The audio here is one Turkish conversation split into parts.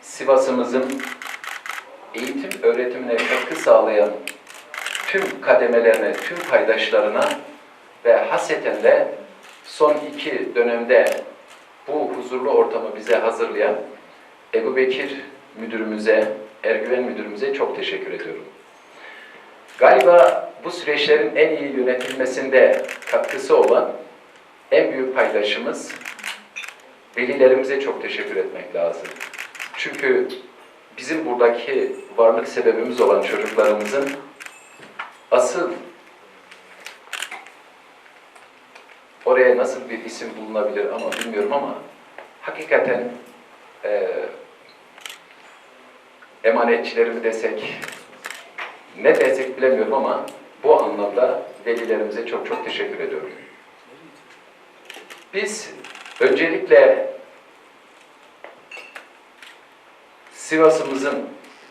Sivas'ımızın eğitim öğretimine katkı sağlayan tüm kademelerine, tüm paydaşlarına ve haseten de son iki dönemde bu huzurlu ortamı bize hazırlayan Ebu Bekir müdürümüze, Ergüven müdürümüze çok teşekkür ediyorum. Galiba bu süreçlerin en iyi yönetilmesinde katkısı olan en büyük paydaşımız velilerimize çok teşekkür etmek lazım. Çünkü bizim buradaki varlık sebebimiz olan çocuklarımızın asıl oraya nasıl bir isim bulunabilir ama bilmiyorum ama hakikaten e, emanetçileri mi desek ne desek bilemiyorum ama bu anlamda velilerimize çok çok teşekkür ediyorum. Biz öncelikle Sivas'ımızın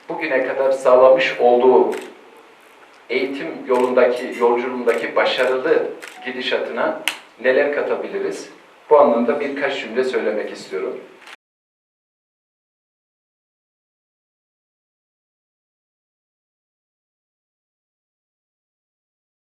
bugüne kadar sağlamış olduğu eğitim yolundaki, yolculuğundaki başarılı gidişatına neler katabiliriz? Bu anlamda birkaç cümle söylemek istiyorum.